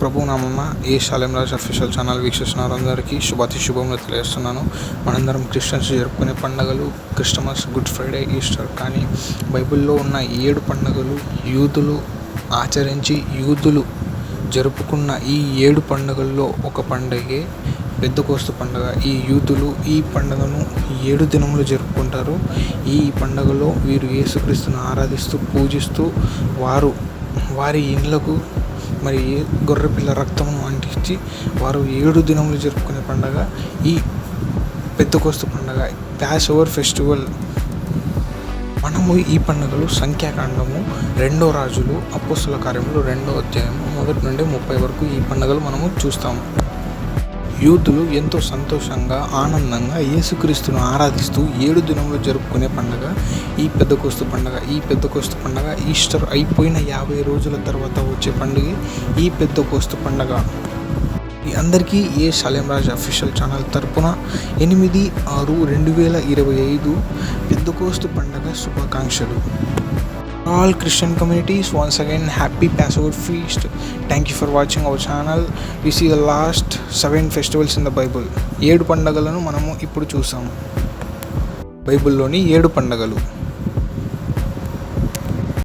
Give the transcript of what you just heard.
Prabhu నామమ్మ A Salem Raj official channel వీక్షిస్తున్నారు అందరికీ శుభాతి శుభంగా తెలియజేస్తున్నాను. మనందరం క్రిస్టియన్స్ జరుపుకునే పండుగలు క్రిస్టమస్ గుడ్ ఫ్రైడే ఈస్టర్. కానీ బైబిల్లో ఉన్న ఏడు పండుగలు యూదులు ఆచరించి యూదులు జరుపుకున్న ఈ ఏడు పండుగల్లో ఒక పండుగే పెద్దకోస్తు పండుగ. ఈ యూదులు ఈ పండుగను ఏడు దినములు జరుపుకుంటారు. ఈ పండుగలో వీరు యేసుక్రీస్తును ఆరాధిస్తూ పూజిస్తూ వారు వారి ఇండ్లకు మరి గొర్రెపిల్ల రక్తమును అంటించి వారు ఏడు దినములు జరుపుకునే పండుగ ఈ పెద్దకోస్తు పండుగ ప్యాష్ ఓవర్ ఫెస్టివల్. మనము ఈ పండుగలు సంఖ్యాకాండము రెండో రాజులు అపోస్తుల కార్యములు రెండో అధ్యాయము మొదటి నుండి ముప్పై వరకు ఈ పండుగలు మనము చూస్తాము. యూతులు ఎంతో సంతోషంగా ఆనందంగా యేసుక్రీస్తును ఆరాధిస్తూ ఏడు దినములు జరుపుకునే పండుగ ఈ పెద్దకోస్తు పండుగ ఈ పెద్దకోస్తు పండుగ ఈస్టర్ అయిపోయిన యాభై రోజుల తర్వాత వచ్చే పండుగ ఈ పెద్దకోస్తు పండుగ. ఈ అందరికీ A Salem Raj official channel తరపున ఎనిమిది ఆరు రెండు వేల ఇరవై ఐదు పెద్దకోస్తు పండుగ శుభాకాంక్షలు. All Christian communities once again happy pass Passover feast thank you for watching our channel we ఈ the last seven festivals in the Bible ఏడు పండగలను మనము ఇప్పుడు చూసాము. బైబిల్లోని ఏడు పండగలు.